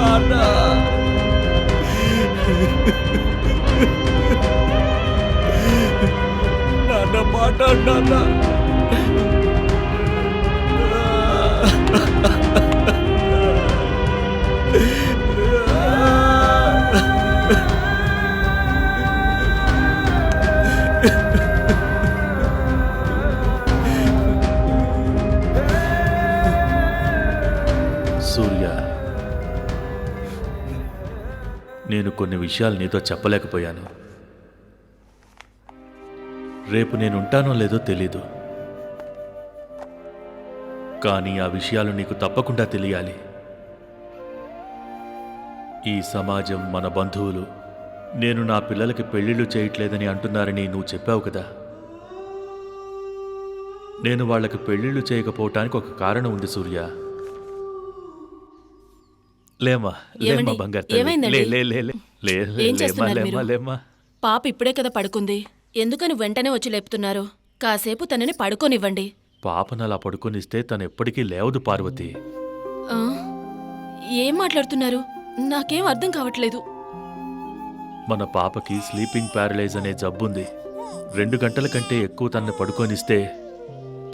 నాన్న నాన్న మాట్లాడు నాన్న నేను కొన్ని విషయాలు నీతో చెప్పలేకపోయాను. రేపు నేను ఉంటానో లేదో తెలీదు. కానీ ఆ విషయాలు నీకు తప్పకుండా తెలియాలి. ఈ సమాజం మన బంధువులు. నేను నా పిల్లలకి పెళ్ళిళ్ళు చేయట్లేదని అంటున్నారని నువ్వు చెప్పావు కదా. నేను వాళ్ళకి పెళ్ళిళ్ళు చేయకపోవటానికి ఒక కారణం ఉంది సూర్య. లేమ్మా లేమ్మా ఏమండి? బంగారు తల్లి. ఏమైందండి? లే లే లే లే లే లే, ఏం లేమ్మా చేస్తున్నారు లేమ్మా మీరు? లేమ్మా పాప ఇప్పుడే కదా పడుకుంది ఎందుకని వెంటనే వచ్చి లేపుతున్నారు కాసేపు తనని పడుకోనివ్వండి పాపను అలా పడుకొనిస్తే తను ఎప్పటికీ లేవదు పార్వతి ఆ? ఏం మాట్లాడుతున్నారు నాకేం అర్థం కావట్లేదు మన పాపకి స్లీపింగ్ ప్యారలైజ్ అనే జబ్బుంది రెండు గంటల కంటే ఎక్కువ తనని పడుకొనిస్తే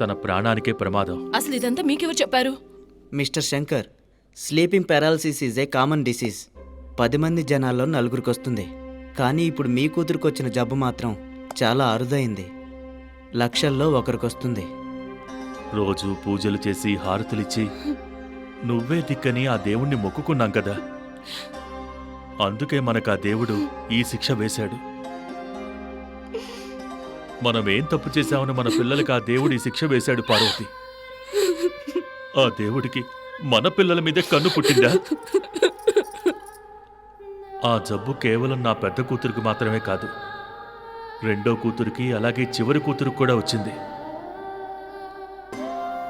తన ప్రాణానికే ప్రమాదం అసలు ఇదంతా మీకెవరు చెప్పారు Mister Shankar sleeping paralysis is a common disease పది మంది జనాల్లో నలుగురికి వస్తుంది. కానీ ఇప్పుడు మీ కూతురికి వచ్చిన జబ్బు మాత్రం చాలా అరుదైంది. లక్షల్లో ఒకరికొస్తుంది రోజు పూజలు చేసి హారతులిచ్చి నువ్వే దిక్కని ఆ దేవుణ్ణి మొక్కుకున్నాం కదా. అందుకే మనకు ఆ దేవుడు ఈ శిక్ష వేశాడు. మనం ఏం తప్పు చేశామని మన పిల్లలకు ఆ దేవుడు ఈ శిక్ష వేశాడు పార్వతి. ఆ దేవుడికి మన పిల్లల మీదే కన్ను పుట్టిందా? ఆ జబ్బు కేవలం నా పెద్ద కూతురికి మాత్రమే కాదు రెండో కూతురికి అలాగే చివరి కూతురికి కూడా వచ్చింది.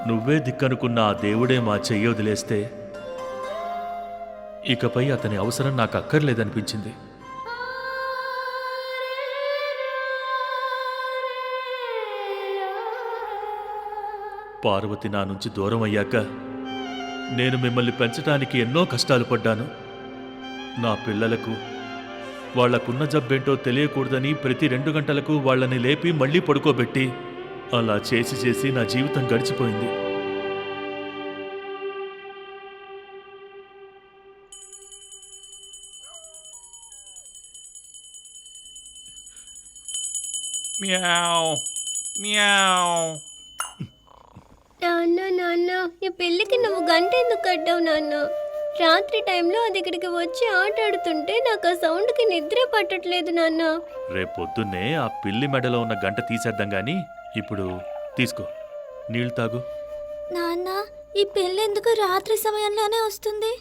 నువ్వే దిక్కనుకున్న ఆ దేవుడే మా చెయ్యి వదిలేస్తే ఇకపై అతని అవసరం నాకు అక్కర్లేదనిపించింది. పార్వతి నా నుంచి దూరం అయ్యాక నేను మిమ్మల్ని పెంచడానికి ఎన్నో కష్టాలు పడ్డాను నా పిల్లలకు వాళ్ళకున్న జబ్బేంటో తెలియకూడదని ప్రతి రెండు గంటలకు వాళ్ళని లేపి మళ్ళీ పడుకోబెట్టి అలా చేసి చేసి నా జీవితం గడిచిపోయింది Meow. Meow. నాన్న నాన్న ఈ పెళ్ళికి నువ్వు గంట ఎందుకు కట్టావు నాన్న? రాత్రి టైంలో అది ఇక్కడికి వచ్చి ఆట ఆడుతుంటే నాకు ఆ సౌండ్కి నిద్ర పట్టట్లేదు నాన్న. రేపొద్దున్నే ఆ పిల్లి మెడలో ఉన్న గంట తీసేద్దాం గాని ఇప్పుడు తీసుకో. నీళ్ళు తాగు. నాన్న ఈ పెళ్ళి ఎందుకు రాత్రి సమయంలోనే వస్తుంది?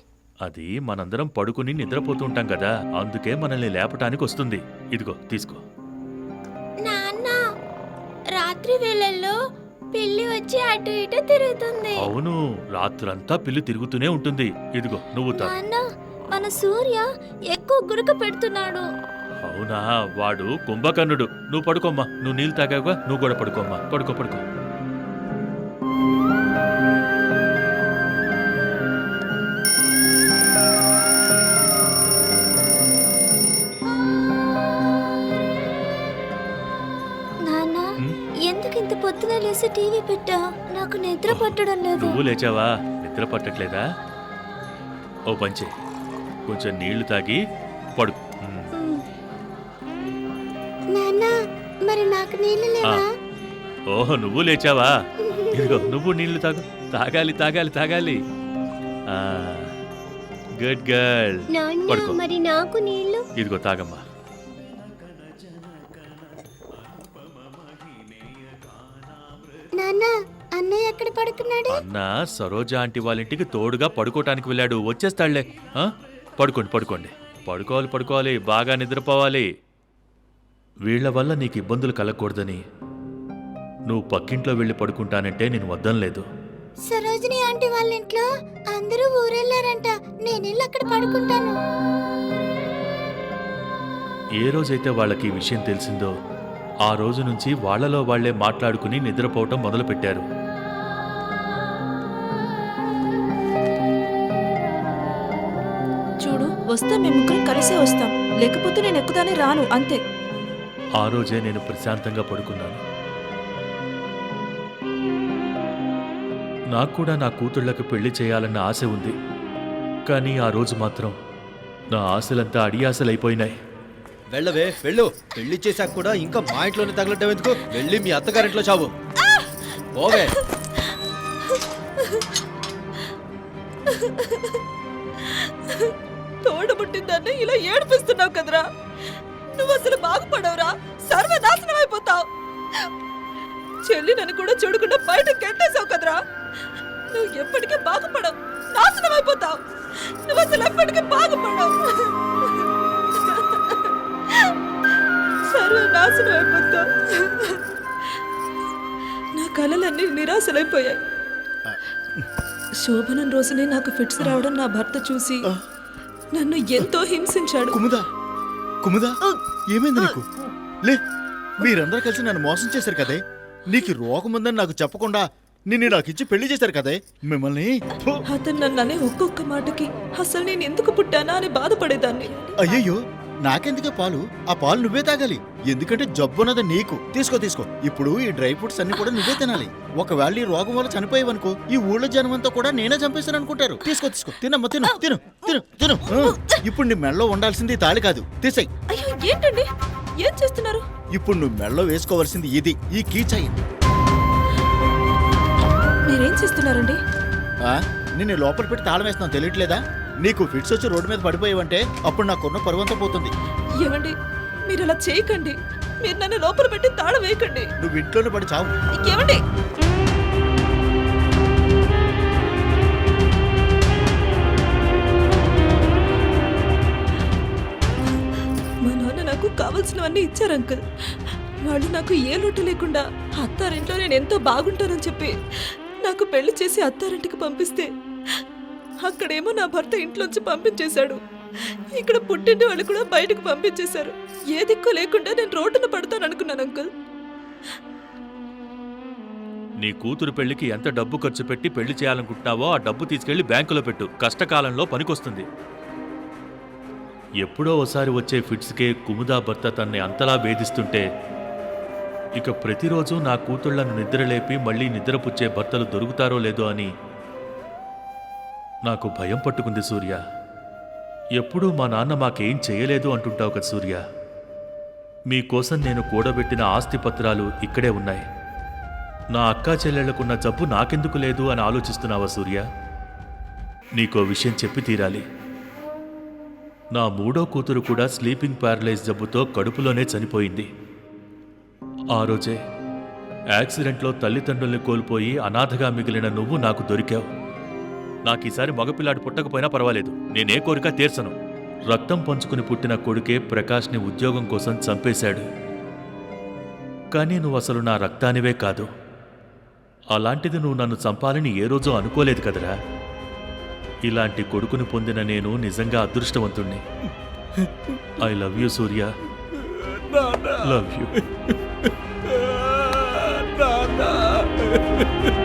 అది మనందరం పడుకుని నిద్రపోతుంటాం కదా అందుకే మనల్ని లేపటానికి వస్తుంది. ఇదిగో తీసుకో. నాన్న రాత్రి వేళల్లో పిల్లి వచ్చి అటు ఇటు తిరుగుతుంది. అవును రాత్రంతా పిల్లి తిరుగుతూనే ఉంటుంది. ఇదిగో నువ్వు నాన్న మన సూర్య ఎక్కువ గురక పెడుతున్నాడు. అవునా వాడు కుంభకర్ణుడు. నువ్వు పడుకోమ్మా నువ్వు నీళ్ళు తాగావుగా నువ్వు కూడా పడుకోమ్మా. పడుకో పడుకో. ఎందుకు ఇంత పొద్దున లేసి టీవీ పెట్టా? నాకు నిద్ర పట్టడం లేదు. నువ్వు లేచావా? నిద్ర పట్టట్లేదా? ఓ పంచే. కొంచెం నీళ్ళు తాగి ఉమ్. నాన్న మరి నాకు నీళ్ళు లేవా? ఓహో నువ్వు లేచావా? ఇదిగో నువ్వు నీళ్ళు తాగు. తాగాలి తాగాలి తాగాలి. ఆ, గుడ్ గర్ల్. పడుకో. మరి నాకు నీళ్ళు ఇదిగో తాగమ్మా. నాన్న అన్నయ్య ఎక్కడ పడుకున్నాడు? అన్న సరోజ ఆంటీ వాళ్ళ ఇంటికి తోడుగా పడుకోవటానికి వెళ్ళాడు. వచ్చేస్తాడులే ఆ? పడుకోండి పడుకోండి. పడుకోవాలి పడుకోవాలి. బాగా నిద్రపోవాలి. వీళ్ళ వల్ల నీకు ఇబ్బందులు కలగకూడదని నువ్వు పక్కింట్లో వెళ్ళి పడుకుంటానంటే నేను వద్దనలేదు సరోజిని ఆంటీ వాళ్ళ ఇంట్లో అందరూ ఊరెళ్ళారంట. నేను వెళ్ళి అక్కడ పడుకుంటాను. ఏ రోజైతే వాళ్ళకి ఈ విషయం తెలిసిందో ఆ రోజు నుంచి వాళ్ళలో వాళ్ళే మాట్లాడుకుని నిద్రపోవటం మొదలుపెట్టారు. చూడు వస్తే మేము ముగ్గురం కలిసే వస్తాం. లేకపోతే నేను ఎక్కుదానే రాను అంతే. ఆ రోజే నేను ప్రశాంతంగా పడుకున్నాను. నాకు కూడా నా కూతుళ్ళకు పెళ్ళి చేయాలన్న ఆశ ఉంది. కానీ ఆ రోజు మాత్రం నా ఆశలంతా అడియాసలైపోయినాయి వెళ్ళవే వెళ్ళు. పెళ్ళి చేశాక కూడా ఇంకా మా ఇంట్లోనే తగలటం ఎందుకు? వెళ్ళి మీ అత్తగారింట్లో చావు. ఓవే తోడబుట్టిందాన్ని ఇలా ఏడిపిస్తున్నావు కదరా? నువ్వు అసలు బాగుపడవురా. సర్వనాశనం అయిపోతావు. చెల్లి నన్ను కూడా చూడకుండా బయట గెంటేసావు కదరా. నువ్వు ఎప్పటికీ బాగుపడవు. నాశనం అయిపోతావు. నువ్వు అసలు ఎప్పటికీ బాగుపడవు. సర్వనాశనం అయిపోతావు నా కలలన్నీ నిరాశలైపోయాయి. శోభనం రోజునే నాకు ఫిట్స్ రావడం నా భర్త చూసి నన్ను ఎంతో హింసించాడు. కుముదా కుముదా ఏమైంది నీకు? లే మీరందరూ కలిసి నన్ను మోసం చేశారు కదే. నీకు రోగం ఉందని నాకు చెప్పకుండా నిన్ను నాకు ఇచ్చి పెళ్ళి చేశారు కదే. మిమ్మల్ని అతను నన్ను అనే ఒక్కొక్క మాటకి అసలు నేను ఎందుకు పుట్టానా అని బాధపడేదాన్ని. అయ్యయ్యో నాకెందుకే పాలు? ఆ పాలు నువ్వే తాగాలి. ఎందుకంటే జబ్బు ఉన్నది నీకు. తీసుకో తీసుకో. ఇప్పుడు ఈ డ్రై ఫ్రూట్స్ అన్ని కూడా నువ్వే తినాలి. ఒకవేళ ఈ రోగం వల్ల చనిపోయావనుకో ఈ ఊళ్ళో జనం అంతా కూడా నేనే చంపేస్తాను అనుకుంటారు తీసుకో తీసుకో. తినమ్మా తిను తిను తిను తిను. ఇప్పుడు నీ మెడలో ఉండాల్సింది తాళి కాదు. తీసేయ్. అయ్యో ఏంటండి? ఏం చేస్తున్నారు? ఇప్పుడు నువ్వు మెడలో వేసుకోవాల్సింది ఇది. ఈ కీచైన్ మీరేం చేస్తున్నారండి? ఆ? నిన్ను లోపల పెట్టి తాళం వేస్తున్నావు తెలియట్లేదా? నీకు ఫిట్స్ వచ్చి రోడ్డు మీద పడిపోయావంటే అప్పుడు నాకున్న పరువంతా పోతుంది. ఏమండి? మీరు అలా చేయకండి. మీరు నన్ను లోపల పెట్టి తాళం వేయకండి. నువ్వు ఇంట్లోనే పడి చావు. ఏమండి మా నాన్న నాకు కావలసినవన్నీ ఇచ్చారు అంకుల్. వాళ్ళు నాకు ఏ లోటు లేకుండా అత్తారింట్లో నేను ఎంతో బాగుంటానని చెప్పి నాకు పెళ్ళి చేసి అత్తారింటికి పంపిస్తే అక్కడేమో నా భర్త ఇంట్లోంచి పంపించేశాడు. ఇక్కడ పుట్టింటి వాళ్ళు కూడా బయటకు పంపించేశారు. ఏ దిక్కు లేకుండా నేను రోడ్డున పడతాను అనుకున్నాను అంకుల్. నీ కూతురు పెళ్ళికి ఎంత డబ్బు ఖర్చు పెట్టి పెళ్ళి చేయాలనుకుంటున్నావో ఆ డబ్బు తీసుకెళ్ళి బ్యాంకులో పెట్టు. కష్టకాలంలో పనికొస్తుంది. ఎప్పుడో ఒకసారి వచ్చే ఫిట్స్కే కుముదా భర్త తన్ని అంతలా వేధిస్తుంటే ఇక ప్రతిరోజు నా కూతుళ్ళను నిద్రలేపి మళ్ళీ నిద్రపుచ్చే భర్తలు దొరుకుతారో లేదో అని నాకు భయం పట్టుకుంది సూర్య. ఎప్పుడూ మా నాన్న మాకేం చేయలేదు అంటుంటావు కదా సూర్య. మీకోసం నేను కూడబెట్టిన ఆస్తి పత్రాలు ఇక్కడే ఉన్నాయి. నా అక్కా చెల్లెళ్ళకున్న జబ్బు నాకెందుకు లేదు అని ఆలోచిస్తున్నావా సూర్య? నీకో విషయం చెప్పి తీరాలి. నా మూడో కూతురు కూడా స్లీపింగ్ ప్యారలైజ్ జబ్బుతో కడుపులోనే చనిపోయింది. ఆ రోజే యాక్సిడెంట్లో తల్లిదండ్రుల్ని కోల్పోయి అనాథగా మిగిలిన నువ్వు నాకు దొరికావు. నాకు ఈసారి మగపిల్లాడు పుట్టకపోయినా పర్వాలేదు. నేనే కోరిక తీర్చను. రక్తం పంచుకుని పుట్టిన కొడుకే ప్రకాష్ని ఉద్యోగం కోసం చంపేశాడు. కానీ నువ్వు అసలు నా రక్తానివే కాదు. అలాంటిది నువ్వు నన్ను చంపాలని ఏ రోజు అనుకోలేదు కదరా? ఇలాంటి కొడుకుని పొందిన నేను నిజంగా అదృష్టవంతుణ్ణి. I love you Surya. Love you.